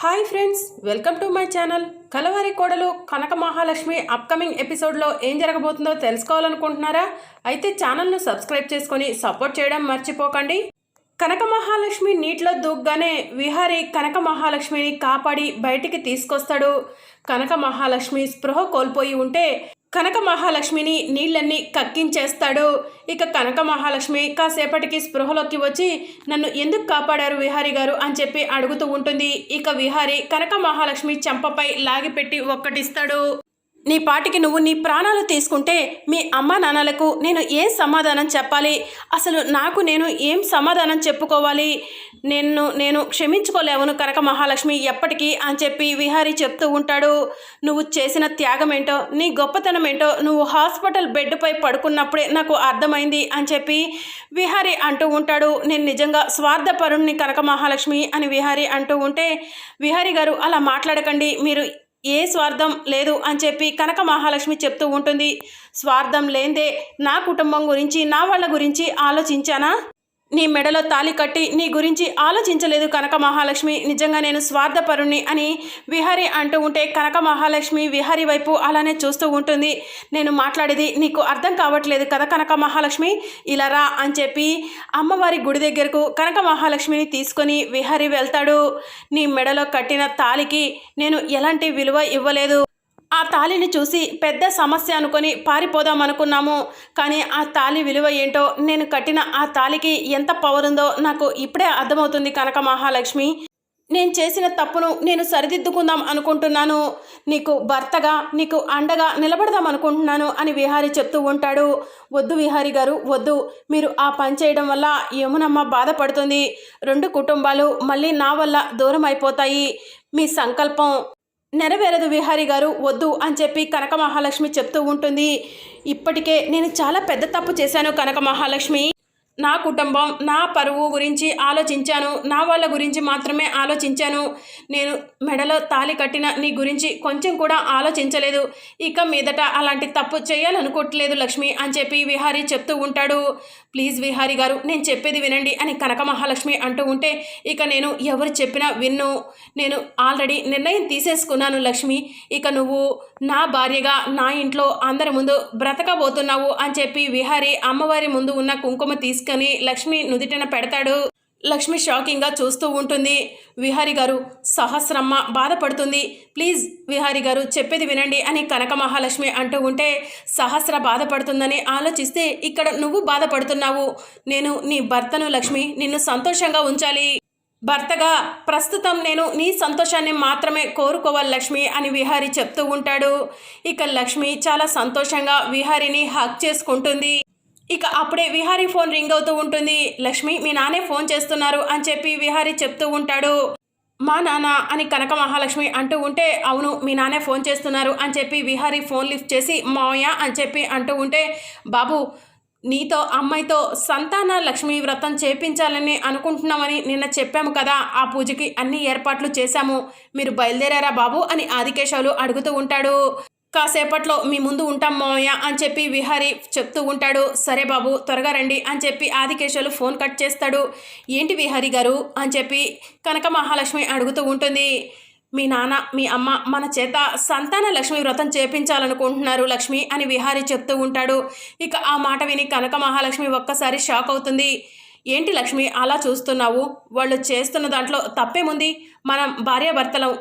Hi friends welcome to my channel. Kalavari Kodalu Kanaka Mahalakshmi upcoming ఎపిసోడ్లో ఏం జరగబోతుందో తెలుసుకోవాలనుకుంటున్నారా? అయితే ఛానల్ను సబ్స్క్రైబ్ చేసుకొని సపోర్ట్ చేయడం మర్చిపోకండి. కనక మహాలక్ష్మి నీటిలో దూగ్గానే విహారీ కనక మహాలక్ష్మిని కాపాడి బయటికి తీసుకొస్తాడు. కనక మహాలక్ష్మి స్పృహ కోల్పోయి ఉంటే కనక మహాలక్ష్మిని నీళ్ళన్నీ కక్కించేస్తాడు. ఇక కనక మహాలక్ష్మి కాసేపటికి స్పృహలోకి వచ్చి నన్ను ఎందుకు కాపాడారు విహారీ గారు? అని చెప్పి అడుగుతూ ఉంటుంది. ఇక విహారీ కనక మహాలక్ష్మి చెంపపై లాగిపెట్టి ఒక్కటిస్తాడు. నీ పాటికి నువ్వు నీ ప్రాణాలు తీసుకుంటే మీ అమ్మ నాన్నలకు నేను ఏం సమాధానం చెప్పాలి? అసలు నాకు నేను ఏం సమాధానం చెప్పుకోవాలి? నేను నేను క్షమించుకోలేవును కనక మహాలక్ష్మి ఎప్పటికీ అని చెప్పి విహారీ చెప్తూ ఉంటాడు. నువ్వు చేసిన త్యాగం ఏంటో నీ గొప్పతనం ఏంటో నువ్వు హాస్పిటల్ బెడ్పై పడుకున్నప్పుడే నాకు అర్థమైంది అని చెప్పి విహారీ అంటూ ఉంటాడు. నేను నిజంగా స్వార్థపరుణ్ణి కనక మహాలక్ష్మి అని విహారీ అంటూ ఉంటే విహారీ గారు అలా మాట్లాడకండి. మీరు ఏ స్వార్థం లేదు అని చెప్పి కనక మహాలక్ష్మి చెప్తూ ఉంటుంది. స్వార్థం లేందే నా కుటుంబం గురించి నా వాళ్ళ గురించి ఆలోచించానా? నీ మెడలో తాలి కట్టి నీ గురించి ఆలోచించలేదు కనక మహాలక్ష్మి. నిజంగా నేను స్వార్థపరుణ్ణి అని విహారి అంటూ ఉంటే కనక మహాలక్ష్మి విహారి వైపు అలానే చూస్తూ ఉంటుంది. నేను మాట్లాడేది నీకు అర్థం కావట్లేదు కదా కనక మహాలక్ష్మి? ఇలా రా అని చెప్పి అమ్మవారి గుడి దగ్గరకు కనక మహాలక్ష్మిని తీసుకొని విహారి వెళ్తాడు. నీ మెడలో కట్టిన తాలికి నేను ఎలాంటి విలువ ఇవ్వలేదు. ఆ తాళిని చూసి పెద్ద సమస్య అనుకొని పారిపోదాం అనుకున్నాము. కానీ ఆ తాళి విలువ ఏంటో నేను కట్టిన ఆ తాళికి ఎంత పవర్ ఉందో నాకు ఇప్పుడే అర్థమవుతుంది కనక మహాలక్ష్మి. నేను చేసిన తప్పును నేను సరిదిద్దుకుందాం అనుకుంటున్నాను. నీకు భర్తగా నీకు అండగా నిలబడదాం అనుకుంటున్నాను అని విహారి చెప్తూ ఉంటాడు. వద్దు విహారి గారు వద్దు. మీరు ఆ పని చేయడం వల్ల యమునమ్మ బాధపడుతుంది. రెండు కుటుంబాలు మళ్ళీ నా వల్ల దూరం అయిపోతాయి మీ సంకల్పం నెరవేరదు విహారి గారు వద్దు అని చెప్పి కనక మహాలక్ష్మి చెప్తూ ఉంటుంది. ఇప్పటికే నేను చాలా పెద్ద తప్పు చేశాను కనక మహాలక్ష్మి నా కుటుంబం నా పరువు గురించి ఆలోచించాను. నా వాళ్ళ గురించి మాత్రమే ఆలోచించాను. నేను మెడలో తాలి కట్టిన నీ గురించి కొంచెం కూడా ఆలోచించలేదు. ఇక మీదట అలాంటి తప్పు చేయాలనుకోవట్లేదు లక్ష్మి అని చెప్పి విహారీ చెప్తూ ఉంటాడు. ప్లీజ్ విహారీ గారు నేను చెప్పేది వినండి అని కనక మహాలక్ష్మి అంటూ ఉంటే ఇక నేను ఎవరు చెప్పినా విన్ను. నేను ఆల్రెడీ నిర్ణయం తీసేసుకున్నాను లక్ష్మి. ఇక నువ్వు నా భార్యగా నా ఇంట్లో అందరి ముందు బ్రతకబోతున్నావు అని చెప్పి విహారీ అమ్మవారి ముందు ఉన్న కుంకుమ తీసుకొని లక్ష్మి నుదిటిన పెడతాడు. లక్ష్మి షాకింగ్గా చూస్తూ ఉంటుంది. విహారి గారు సహస్రమ్మ బాధపడుతుంది. ప్లీజ్ విహారి గారు చెప్పేది వినండి అని కనక మహాలక్ష్మి అంటూ ఉంటే సహస్ర బాధపడుతుందని ఆలోచిస్తే ఇక్కడ నువ్వు బాధపడుతున్నావు. నేను నీ భర్తను లక్ష్మి నిన్ను సంతోషంగా ఉంచాలి. భర్తగా ప్రస్తుతం నేను నీ సంతోషాన్ని మాత్రమే కోరుకోవాలి లక్ష్మి అని విహారి చెప్తూ ఉంటాడు. ఇక లక్ష్మి చాలా సంతోషంగా విహారిని హక్ చేసుకుంటుంది. ఇక అప్పుడే విహారీ ఫోన్ రింగ్ అవుతూ ఉంటుంది. లక్ష్మి మీ నానే ఫోన్ చేస్తున్నారు అని చెప్పి విహారీ చెప్తూ ఉంటాడు. మా నాన్న అని కనక మహాలక్ష్మి అంటూ ఉంటే అవును మీ నానే ఫోన్ చేస్తున్నారు అని చెప్పి విహారీ ఫోన్ లిఫ్ట్ చేసి మావయ్య అని చెప్పి అంటూ ఉంటే బాబు నీతో అమ్మాయితో సంతాన లక్ష్మి వ్రతం చేపించాలని అనుకుంటున్నామని నిన్న చెప్పాము కదా. ఆ పూజకి అన్ని ఏర్పాట్లు చేశాము. మీరు బయలుదేరారా బాబు అని ఆదికేశవులు అడుగుతూ ఉంటాడు. కాసేపట్లో మీ ముందు ఉంటాం మామయ్య అని చెప్పి విహారీ చెప్తూ ఉంటాడు. సరే బాబు త్వరగా రండి అని చెప్పి ఆదికేశవులు ఫోన్ కట్ చేస్తాడు. ఏంటి విహారీ గారు? అని చెప్పి కనక మహాలక్ష్మి అడుగుతూ ఉంటుంది. మీ నాన్న మీ అమ్మ మన చేత సంతాన లక్ష్మి వ్రతం చేపించాలనుకుంటున్నారు లక్ష్మి అని విహారీ చెప్తూ ఉంటాడు. ఇక ఆ మాట విని కనక మహాలక్ష్మి ఒక్కసారి షాక్ అవుతుంది. ఏంటి లక్ష్మి అలా చూస్తున్నావు? వాళ్ళు చేస్తున్న దాంట్లో తప్పేముంది? మనం భార్యాభర్తలం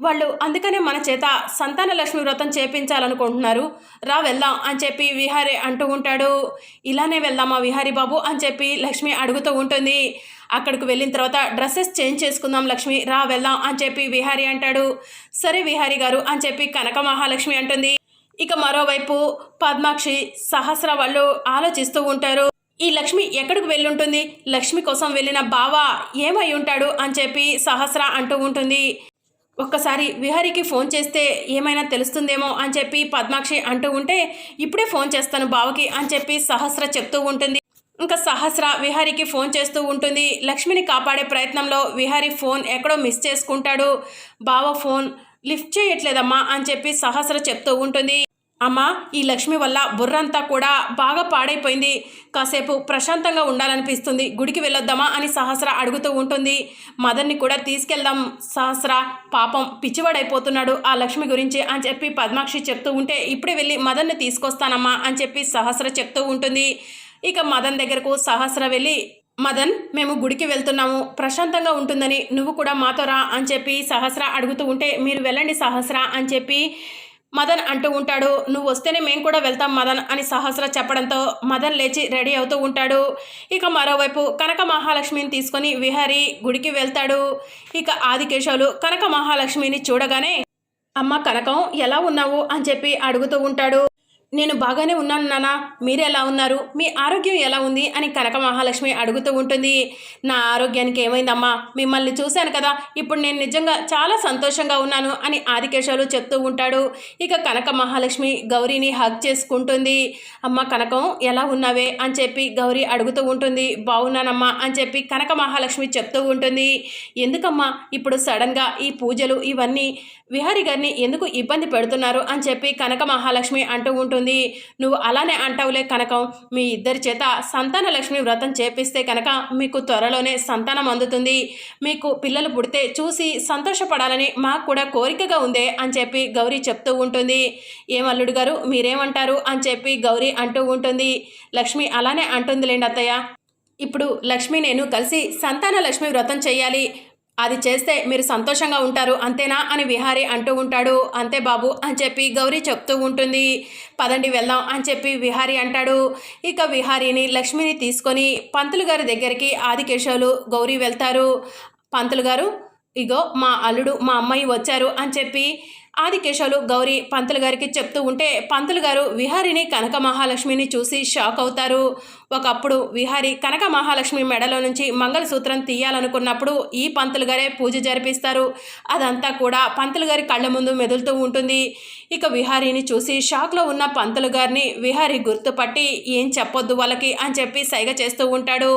వాళ్ళు అందుకనే మన చేత సంతాన లక్ష్మి వ్రతం చేపించాలనుకుంటున్నారు. రా వెళ్దాం అని చెప్పి విహారి అంటూ ఉంటాడు. ఇలానే వెళ్దామా విహారీ బాబు అని చెప్పి లక్ష్మి అడుగుతూ ఉంటుంది. అక్కడికి వెళ్ళిన తర్వాత డ్రెస్సెస్ చేంజ్ చేసుకుందాం లక్ష్మి రా వెళ్దాం అని చెప్పి విహారి అంటాడు. సరే విహారి గారు అని చెప్పి కనక మహాలక్ష్మి అంటుంది. ఇక మరోవైపు పద్మాక్షి సహస్ర వాళ్ళు ఆలోచిస్తూ ఉంటారు. ఈ లక్ష్మి ఎక్కడికి వెళ్ళుంటుంది? లక్ష్మి కోసం వెళ్ళిన బావ ఏమై ఉంటాడు? అని చెప్పి సహస్ర అంటూ ఉంటుంది. ఒక్కసారి విహరికి ఫోన్ చేస్తే ఏమైనా తెలుస్తుందేమో అని చెప్పి పద్మాక్షి అంటూ ఉంటే ఇప్పుడే ఫోన్ చేస్తాను బావకి అని చెప్పి సహస్ర చెప్తూ ఉంటుంది. ఇంకా సహస్ర విహారీకి ఫోన్ చేస్తూ ఉంటుంది. లక్ష్మిని కాపాడే ప్రయత్నంలో విహారీ ఫోన్ ఎక్కడో మిస్ చేసుకుంటాడు. బావ ఫోన్ లిఫ్ట్ చేయట్లేదమ్మా అని చెప్పి సహస్ర చెప్తూ ఉంటుంది. అమ్మా ఈ లక్ష్మి వల్ల బుర్రంతా కూడా బాగా పాడైపోయింది. కాసేపు ప్రశాంతంగా ఉండాలనిపిస్తుంది. గుడికి వెళ్ళొద్దామా అని సహస్ర అడుగుతూ ఉంటుంది. మదన్ని కూడా తీసుకెళ్దాం. సహస్ర పాపం పిచ్చివాడైపోతున్నాడు ఆ లక్ష్మి గురించి అని చెప్పి పద్మాక్షి చెప్తూ ఉంటే ఇప్పుడే వెళ్ళి మదన్ని తీసుకొస్తానమ్మా అని చెప్పి సహస్ర చెప్తూ ఉంటుంది. ఇక మదన్ దగ్గరకు సహస్ర వెళ్ళి మదన్ మేము గుడికి వెళ్తున్నాము. ప్రశాంతంగా ఉంటుందని నువ్వు కూడా మాతో రా అని చెప్పి సహస్ర అడుగుతూ ఉంటే మీరు వెళ్ళండి సహస్ర అని చెప్పి మదన్ అంటూ ఉంటాడు నువ్వు వస్తేనే మేము కూడా వెళ్తాం మదన్ అని సహస్ర చెప్పడంతో మదన్ లేచి రెడీ అవుతూ ఉంటాడు. ఇక మరోవైపు కనక మహాలక్ష్మిని తీసుకొని విహారీ గుడికి వెళ్తాడు. ఇక ఆదికేశవులు కనక మహాలక్ష్మిని చూడగానే అమ్మ కనకం ఎలా ఉన్నావు? అని చెప్పి అడుగుతూ ఉంటాడు. నేను బాగానే ఉన్నాను నాన్న మీరు ఎలా ఉన్నారు? మీ ఆరోగ్యం ఎలా ఉంది? అని కనక మహాలక్ష్మి అడుగుతూ ఉంటుంది. నా ఆరోగ్యానికి ఏమైందమ్మా? మిమ్మల్ని చూశాను కదా ఇప్పుడు నేను నిజంగా చాలా సంతోషంగా ఉన్నాను అని ఆదికేశవులు చెప్తూ ఉంటాడు. ఇక కనక మహాలక్ష్మి గౌరీని హగ్ చేసుకుంటుంది. అమ్మ కనకం ఎలా ఉన్నావే? అని చెప్పి గౌరీ అడుగుతూ ఉంటుంది. బాగున్నానమ్మా అని చెప్పి కనక మహాలక్ష్మి చెప్తూ ఉంటుంది. ఎందుకమ్మా? ఇప్పుడు సడన్గా ఈ పూజలు ఇవన్నీ విహారి గారిని ఎందుకు ఇబ్బంది పెడుతున్నారు? అని చెప్పి కనక మహాలక్ష్మి అంటూ ఉంటుంది. నువ్వు అలానే అంటావులే కనకం. మీ ఇద్దరి చేత సంతాన లక్ష్మి వ్రతం చేపిస్తే కనుక మీకు త్వరలోనే సంతానం అందుతుంది. మీకు పిల్లలు పుడితే చూసి సంతోషపడాలని మాకు కూడా కోరికగా ఉందే అని చెప్పి గౌరీ చెప్తూ ఉంటుంది. ఏం గారు? మీరేమంటారు? అని చెప్పి గౌరీ అంటూ ఉంటుంది. లక్ష్మి అలానే అంటుందిలేండి అత్తయ్య. ఇప్పుడు లక్ష్మి నేను కలిసి సంతాన లక్ష్మి వ్రతం చేయాలి. అది చేస్తే మీరు సంతోషంగా ఉంటారు అంతేనా? అని విహారి అంటూ ఉంటాడు. అంతే బాబు అని చెప్పి గౌరీ చెప్తూ ఉంటుంది. పదండి వెళ్దాం అని చెప్పి విహారి అంటాడు. ఇక విహారీని లక్ష్మిని తీసుకొని పంతులు గారి దగ్గరికి ఆదికేశవులు గౌరీ వెళ్తారు. పంతులు గారు ఇగో మా అల్లుడు మా అమ్మాయి వచ్చారు అని చెప్పి ఆదికేశవులు గౌరీ పంతులు గారికి చెప్తూ ఉంటే పంతులు గారు విహారిని కనక మహాలక్ష్మిని చూసి షాక్ అవుతారు. ఒకప్పుడు విహారి కనక మహాలక్ష్మి మెడలో నుంచి మంగళసూత్రం తీయాలనుకున్నప్పుడు ఈ పంతులు గారే పూజ జరిపిస్తారు. అదంతా కూడా పంతులు గారి కళ్ళ ముందు మెదులుతూ ఉంటుంది. ఇక విహారీని చూసి షాక్లో ఉన్న పంతులు గారిని విహారి గుర్తుపట్టి ఏం చెప్పొద్దు వాళ్ళకి అని చెప్పి సైగ చేస్తూ ఉంటాడు.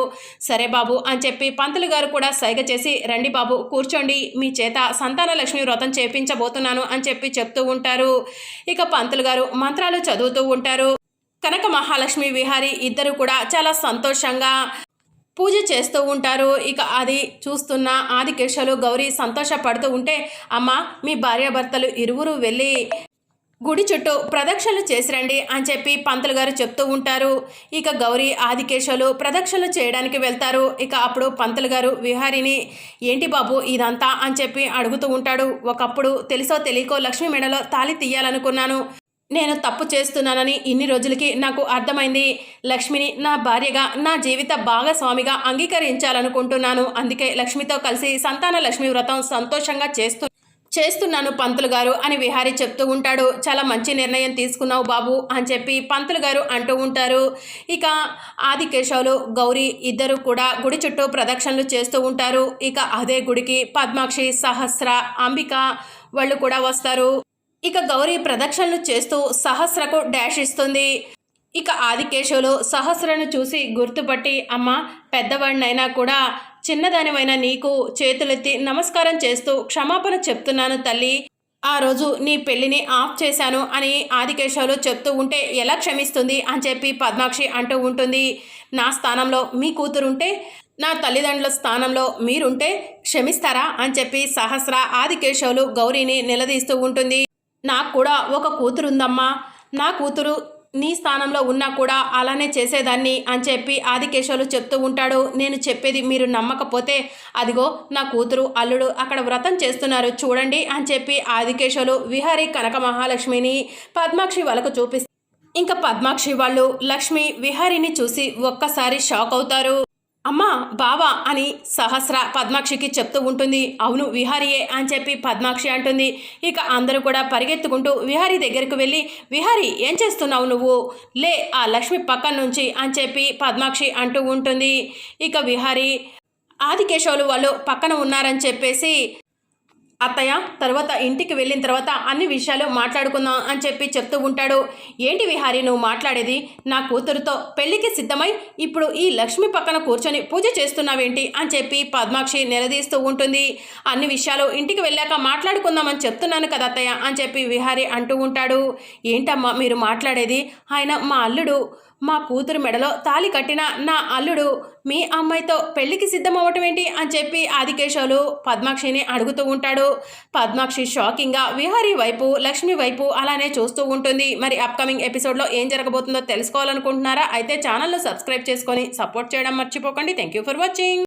సరే బాబు అని చెప్పి పంతులు గారు కూడా సైగ చేసి రండి బాబు కూర్చోండి మీ చేత సంతానలక్ష్మి వ్రతం చేపించబోతున్నాను అని చెప్పి చెప్తూ ఉంటారు. ఇక పంతులు గారు మంత్రాలు చదువుతూ ఉంటారు. కనక మహాలక్ష్మి విహారి ఇద్దరు కూడా చాలా సంతోషంగా పూజ చేస్తూ ఉంటారు. ఇక అది చూస్తున్న ఆదికేశలు గౌరీ సంతోషపడుతూ ఉంటే అమ్మ మీ భార్యాభర్తలు ఇరువురు వెళ్ళి గుడి చుట్టూ ప్రదక్షిణలు చేసిరండి అని చెప్పి పంతులు గారు చెప్తూ ఉంటారు. ఇక గౌరీ ఆదికేశలు ప్రదక్షిణలు చేయడానికి వెళ్తారు. ఇక అప్పుడు పంతులు గారు విహారిని ఏంటి బాబు ఇదంతా? అని చెప్పి అడుగుతూ ఉంటాడు. ఒకప్పుడు తెలుసో తెలియకో లక్ష్మి మెడలో తాళి తీయాలనుకున్నాను. నేను తప్పు చేస్తున్నానని ఇన్ని రోజులకి నాకు అర్థమైంది. లక్ష్మిని నా భార్యగా నా జీవిత భాగస్వామిగా అంగీకరించాలనుకుంటున్నాను. అందుకే లక్ష్మితో కలిసి సంతాన లక్ష్మి వ్రతం సంతోషంగా చేస్తూ చేస్తున్నాను పంతులు గారు అని విహారీ చెప్తూ ఉంటాడు. చాలా మంచి నిర్ణయం తీసుకున్నావు బాబు అని చెప్పి పంతులు గారు అంటూ ఉంటారు. ఇక ఆది కేశవులు గౌరీ ఇద్దరు కూడా గుడి చుట్టూ ప్రదక్షిణలు చేస్తూ ఉంటారు. ఇక అదే గుడికి పద్మాక్షి సహస్ర అంబిక వాళ్ళు కూడా వస్తారు. ఇక గౌరీ ప్రదక్షిణలు చేస్తూ సహస్రకు డాష్ ఇస్తుంది. ఇక ఆదికేశవులు సహస్రను చూసి గుర్తుపట్టి అమ్మ పెద్దవాడినైనా కూడా చిన్నదానివైన నీకు చేతులెత్తి నమస్కారం చేస్తూ క్షమాపణ చెప్తున్నాను తల్లి. ఆ రోజు నీ పెళ్ళిని ఆఫ్ చేశాను అని ఆదికేశవులు చెప్తూ ఉంటే ఎలా క్షమిస్తుంది అని చెప్పి పద్మాక్షి అంటూ ఉంటుంది. నా స్థానంలో మీ కూతురుంటే నా తల్లిదండ్రుల స్థానంలో మీరుంటే క్షమిస్తారా అని చెప్పి సహస్ర ఆదికేశవులు గౌరీని నిలదీస్తూ ఉంటుంది. నాకు కూడా ఒక కూతురుందమ్మా నా కూతురు నీ స్థానంలో ఉన్నా కూడా అలానే చేసేదాన్ని అని చెప్పి ఆదికేశవులు చెప్తూ ఉంటాడు. నేను చెప్పేది మీరు నమ్మకపోతే అదిగో నా కూతురు అల్లుడు అక్కడ వ్రతం చేస్తున్నారు చూడండి అని చెప్పి ఆదికేశవులు విహారీ కనక మహాలక్ష్మిని పద్మాక్షి వాళ్ళకు చూపిస్తారు ఇంకా పద్మాక్షి వాళ్ళు లక్ష్మి విహారిని చూసి ఒక్కసారి షాక్ అవుతారు. అమ్మా బావా అని సహస్ర పద్మాక్షికి చెప్తూ ఉంటుంది. అవును విహారీయే అని చెప్పి పద్మాక్షి అంటుంది. ఇక అందరూ కూడా పరిగెత్తుకుంటూ విహారీ దగ్గరకు వెళ్ళి విహారీ ఏం చేస్తున్నావు నువ్వు? లే ఆ లక్ష్మి పక్కన నుంచి అని చెప్పి పద్మాక్షి అంటూ ఉంటుంది. ఇక విహారీ ఆదికేశవులు వాళ్ళు పక్కన ఉన్నారని చెప్పేసి అత్తయ్య తర్వాత ఇంటికి వెళ్ళిన తర్వాత అన్ని విషయాలు మాట్లాడుకుందాం అని చెప్పి చెప్తూ ఉంటాడు. ఏంటి విహారి నువ్వు మాట్లాడేది? నా కూతురుతో పెళ్ళికి సిద్ధమై ఇప్పుడు ఈ లక్ష్మి పక్కన కూర్చొని పూజ చేస్తున్నావేంటి? అని చెప్పి పద్మాక్షి నిలదీస్తూ ఉంటుంది. అన్ని విషయాలు ఇంటికి వెళ్ళాక మాట్లాడుకుందామని చెప్తున్నాను కదా అత్తయ్య అని చెప్పి విహారి అంటూ ఉంటాడు. ఏంటమ్మా మీరు మాట్లాడేది? ఆయన మా అల్లుడు. మా కూతురు మెడలో తాలి కట్టిన నా అల్లుడు మీ అమ్మాయితో పెళ్ళికి సిద్ధమవ్వటం ఏంటి అని చెప్పి ఆదికేశవులు పద్మాక్షిని అడుగుతూ ఉంటాడు. పద్మాక్షి షాకింగ్గా విహారీ వైపు లక్ష్మి వైపు అలానే చూస్తూ ఉంటుంది. మరి అప్కమింగ్ ఎపిసోడ్లో ఏం జరగబోతుందో తెలుసుకోవాలనుకుంటున్నారా? అయితే ఛానల్ను సబ్స్క్రైబ్ చేసుకొని సపోర్ట్ చేయడం మర్చిపోకండి. Thank you for watching.